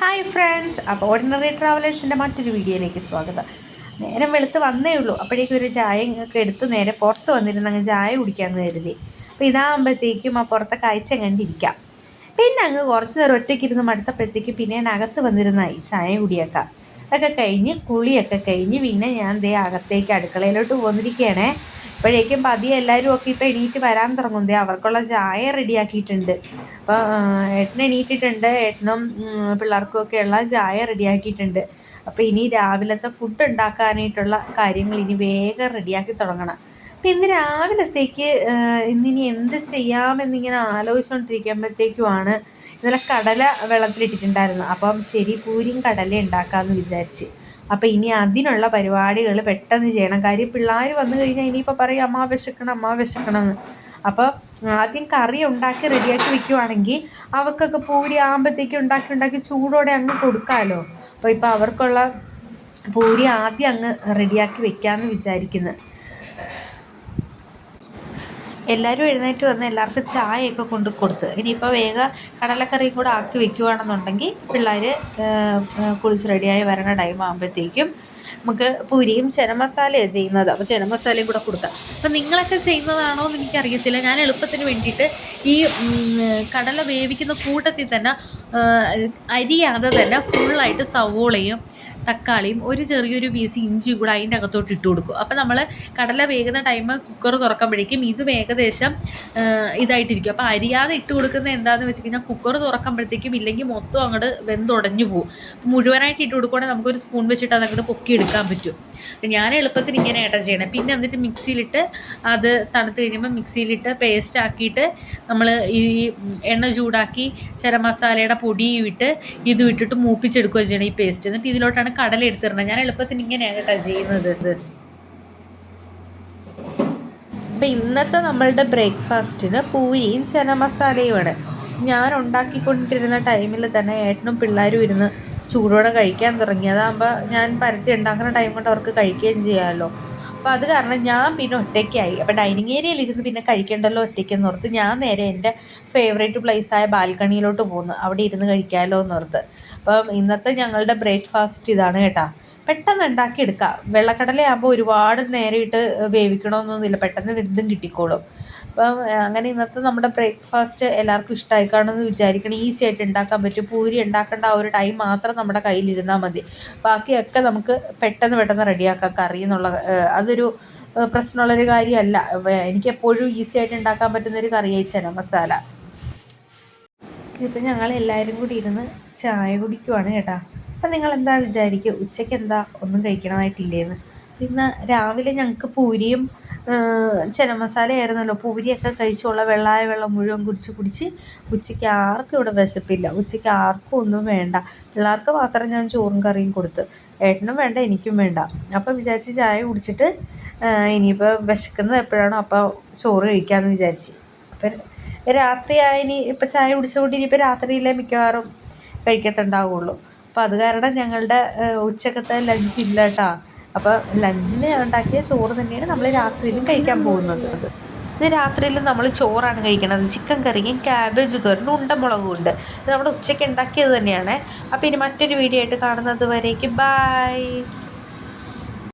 Hi friends അപ്പോൾ ordinary ട്രാവലേഴ്സിന്റെ മറ്റൊരു വീഡിയോയിലേക്ക് സ്വാഗതം. നേരം വെളുത്ത് വന്നേ ഉള്ളൂ. അപ്പോഴേക്കും ഒരു ചായ ഒക്കെ എടുത്ത് നേരെ പുറത്ത് വന്നിരുന്ന് അങ്ങ് ചായ കുടിക്കാമെന്ന് കരുതി. അപ്പോൾ ഇതാകുമ്പോഴത്തേക്കും ആ പുറത്തെ കാഴ്ച കണ്ടിരിക്കാം. പിന്നെ അങ്ങ് കുറച്ച് നേരം ഒറ്റയ്ക്ക് ഇരുന്ന് മടുത്തപ്പോഴത്തേക്ക് പിന്നെ ഞാൻ അകത്ത് വന്നിരുന്നായി ചായ കുടിയേക്കാം. അതൊക്കെ കഴിഞ്ഞ് കുളിയൊക്കെ കഴിഞ്ഞ് പിന്നെ ഞാൻ ദേ അകത്തേക്ക് അടുക്കളയിലോട്ട് പോന്നിരിക്കുകയാണേ. അപ്പോഴേക്കും പതിയെ എല്ലാവരും ഒക്കെ ഇപ്പോൾ എണീറ്റ് വരാൻ തുടങ്ങും. ദേ അവർക്കുള്ള ചായ റെഡിയാക്കിയിട്ടുണ്ട് അപ്പോൾ ഏട്ടൻ എണീറ്റിട്ടുണ്ട്. ഏട്ടനും പിള്ളേർക്കും ഒക്കെയുള്ള ചായ റെഡിയാക്കിയിട്ടുണ്ട് അപ്പോൾ ഇനി രാവിലത്തെ ഫുഡ് ഉണ്ടാക്കാനായിട്ടുള്ള കാര്യങ്ങൾ ഇനി വേഗം റെഡിയാക്കി തുടങ്ങണം. അപ്പം ഇന്ന് രാവിലത്തേക്ക് ഇന്നിനി എന്ത് ചെയ്യാമെന്നിങ്ങനെ ആലോചിച്ചുകൊണ്ടിരിക്കുമ്പോഴത്തേക്കുമാണ് ഇന്നലെ കടല വെള്ളത്തിലിട്ടിട്ടുണ്ടായിരുന്നു. അപ്പം ശരി പൂരിയും കടല ഉണ്ടാക്കാമെന്ന് വിചാരിച്ച്. അപ്പോൾ ഇനി അതിനുള്ള പരിപാടികൾ പെട്ടെന്ന് ചെയ്യണം. കാര്യം പിള്ളേർ വന്നു കഴിഞ്ഞാൽ ഇനിയിപ്പോൾ പറയും അമ്മ വിശക്കണം അമ്മ വിശക്കണം എന്ന് അപ്പോൾ ആദ്യം കറി ഉണ്ടാക്കി റെഡിയാക്കി വെക്കുവാണെങ്കിൽ അവർക്കൊക്കെ പൂരി ആകുമ്പോഴത്തേക്ക് ഉണ്ടാക്കി ഉണ്ടാക്കി ചൂടോടെ അങ്ങ് കൊടുക്കാമല്ലോ അപ്പോൾ ഇപ്പോൾ അവർക്കുള്ള പൂരി ആദ്യം അങ്ങ് റെഡിയാക്കി വെക്കാമെന്ന് വിചാരിക്കുന്നത് എല്ലാവരും എഴുന്നേറ്റ് വന്ന് എല്ലാവർക്കും ചായയൊക്കെ കൊണ്ട് കൊടുത്ത്. ഇനിയിപ്പോൾ വേഗം കടലക്കറിയും കൂടെ ആക്കി വെക്കുകയാണെന്നുണ്ടെങ്കിൽ പിള്ളേർ കുളിച്ച് റെഡിയായി വരണ ടൈം ആകുമ്പോഴത്തേക്കും നമുക്ക് പൂരിയും മസാലയാണ് ചെയ്യുന്നത്. അപ്പോൾ മസാലയും കൂടെ കൊടുക്കാം അപ്പം നിങ്ങളൊക്കെ ചെയ്യുന്നതാണോ എന്ന് എനിക്കറിയത്തില്ല. ഞാൻ എളുപ്പത്തിന് വേണ്ടിയിട്ട് ഈ കടല വേവിക്കുന്ന കൂട്ടത്തിൽ തന്നെ അരിയാതെ തന്നെ ഫുള്ളായിട്ട് സവോളയും തക്കാളിയും ഒരു ചെറിയൊരു പീസ് ഇഞ്ചിയും കൂടെ അതിന്റെ അകത്തോട്ട് ഇട്ട് കൊടുക്കും. അപ്പോൾ നമ്മൾ കടല വേകുന്ന ടൈം കുക്കർ തുറക്കുമ്പോഴേക്കും ഇതും ഏകദേശം ഇതായിട്ടിരിക്കും. അപ്പോൾ അരിയാതെ ഇട്ട് കൊടുക്കുന്നത് എന്താണെന്ന് വെച്ച് കഴിഞ്ഞാൽ കുക്കർ തുറക്കുമ്പോഴത്തേക്കും ഇല്ലെങ്കിൽ മൊത്തം അങ്ങോട്ട് വെന്തുടഞ്ഞു പോകും. മുഴുവനായിട്ട് ഇട്ട് കൊടുക്കുവാണെങ്കിൽ നമുക്കൊരു സ്പൂൺ വെച്ചിട്ട് അതങ്ങോട്ട് പൊക്കി എടുക്കാൻ പറ്റും. ഞാൻ എളുപ്പത്തിന് ഇങ്ങനെ ഏട്ടാ ചെയ്യണം. പിന്നെ എന്നിട്ട് മിക്സിയിലിട്ട് അത് തണുത്ത് കഴിയുമ്പോൾ മിക്സിയിലിട്ട് പേസ്റ്റ് ആക്കിയിട്ട് നമ്മൾ ഈ എണ്ണ ചൂടാക്കി ചില മസാലയുടെ പൊടിയും ഇട്ട് ഇതും ഇട്ടിട്ട് മൂപ്പിച്ചെടുക്കുകയോ ചെയ്യണം ഈ പേസ്റ്റ് എന്നിട്ട് ഇതിലോട്ടാണ് കടല എടുത്തിടണം. ഞാൻ എളുപ്പത്തിന് ഇങ്ങനെയാണ് കേട്ടോ ചെയ്യുന്നത് ഇത്. അപ്പം ഇന്നത്തെ നമ്മളുടെ ബ്രേക്ക്ഫാസ്റ്റിന് പൂരിയും ചന മസാലയുമാണ്. ഞാൻ ഉണ്ടാക്കിക്കൊണ്ടിരുന്ന ടൈമിൽ തന്നെ ഏട്ടനും പിള്ളേരും ഇരുന്ന് ചൂടോടെ കഴിക്കാൻ തുടങ്ങി. അതാകുമ്പോൾ ഞാൻ പരത്തി ഉണ്ടാക്കുന്ന ടൈം കൊണ്ട് അവർക്ക് കഴിക്കുകയും ചെയ്യാമല്ലോ അപ്പോൾ അത് കാരണം ഞാൻ പിന്നെ ഒറ്റയ്ക്കായി. അപ്പോൾ ഡൈനിങ് ഏരിയയിൽ ഇരുന്ന് പിന്നെ കഴിക്കേണ്ടല്ലോ ഒറ്റയ്ക്കെന്ന് ഓർത്ത് ഞാൻ നേരെ എന്റെ ഫേവറേറ്റ് പ്ലേസായ ബാൽക്കണിയിലോട്ട് പോന്നു. അവിടെ ഇരുന്ന് കഴിക്കാമല്ലോ എന്നോർത്ത് അപ്പം ഇന്നത്തെ ഞങ്ങളുടെ ബ്രേക്ക്ഫാസ്റ്റ് ഇതാണ് കേട്ടോ. പെട്ടെന്ന് ഉണ്ടാക്കിയെടുക്കാം. വെള്ളക്കടലയാകുമ്പോൾ ഒരുപാട് നേരിട്ട് വേവിക്കണമെന്നൊന്നുമില്ല പെട്ടെന്ന് വെന്തും കിട്ടിക്കോളും. അപ്പം അങ്ങനെ ഇന്നത്തെ നമ്മുടെ ബ്രേക്ക്ഫാസ്റ്റ് എല്ലാവർക്കും ഇഷ്ടമായി കാണുമെന്ന് വിചാരിക്കണം. ഈസി ആയിട്ട് ഉണ്ടാക്കാൻ പറ്റും. പൂരി ഉണ്ടാക്കേണ്ട ആ ഒരു ടൈം മാത്രം നമ്മുടെ കയ്യിലിരുന്നാൽ മതി. ബാക്കിയൊക്കെ നമുക്ക് പെട്ടെന്ന് പെട്ടെന്ന് റെഡിയാക്കാം. കറി എന്നുള്ള അതൊരു പ്രശ്നമുള്ളൊരു കാര്യമല്ല. എനിക്ക് എപ്പോഴും ഈസി ആയിട്ട് ഉണ്ടാക്കാൻ പറ്റുന്നൊരു കറിയായി ചന മസാല. ഇതിപ്പോൾ ഞങ്ങൾ എല്ലാവരും കൂടി ഇരുന്ന് ചായ കുടിക്കുവാണ് കേട്ടോ. അപ്പം നിങ്ങൾ എന്താ വിചാരിക്കുക? ഉച്ചയ്ക്ക് എന്താ ഒന്നും കഴിക്കണമായിട്ടില്ലേന്ന്. പിന്നെ രാവിലെ ഞങ്ങൾക്ക് പൂരിയും ചില മസാലയായിരുന്നല്ലോ. പൂരിയൊക്കെ കഴിച്ചുള്ള വെള്ളായ വെള്ളം മുഴുവൻ കുടിച്ച് കുടിച്ച് ഉച്ചയ്ക്ക് ആർക്കും ഇവിടെ വിശപ്പില്ല. ഉച്ചയ്ക്ക് ആർക്കും ഒന്നും വേണ്ട. പിള്ളേർക്ക് മാത്രം ഞാൻ ചോറും കറിയും കൊടുത്തു. ഏട്ടനും വേണ്ട എനിക്കും വേണ്ട. അപ്പോൾ വിചാരിച്ച് ചായ കുടിച്ചിട്ട് ഇനിയിപ്പോൾ വിശക്കുന്നത് എപ്പോഴാണോ അപ്പോൾ ചോറ് കഴിക്കാമെന്ന് വിചാരിച്ച്. അപ്പം രാത്രിയായി ഇനി ഇപ്പം ചായ കുടിച്ചുകൊണ്ട് ഇനിയിപ്പോൾ രാത്രിയിലെ മിക്കവാറും കഴിക്കത്തുണ്ടാവുള്ളൂ. അപ്പോൾ അത് കാരണം ഞങ്ങളുടെ ഉച്ചക്കത്തെ ലഞ്ച് ഇല്ല കേട്ടോ അപ്പോൾ ലഞ്ചിന് ഉണ്ടാക്കിയ ചോറ് തന്നെയാണ് നമ്മൾ രാത്രിയിലും കഴിക്കാൻ പോകുന്നത്. ഇത് രാത്രിയിലും നമ്മൾ ചോറാണ് കഴിക്കുന്നത് ചിക്കൻ കറിയും ക്യാബേജ് തോരനും ഉണ്ടമുളകും ഉണ്ട്. ഇത് നമ്മുടെ ഉച്ചയ്ക്ക് ഉണ്ടാക്കിയത് തന്നെയാണ്. അപ്പോൾ ഇനി മറ്റൊരു വീഡിയോ ആയിട്ട് കാണുന്നത് വരേക്ക്. ബായ്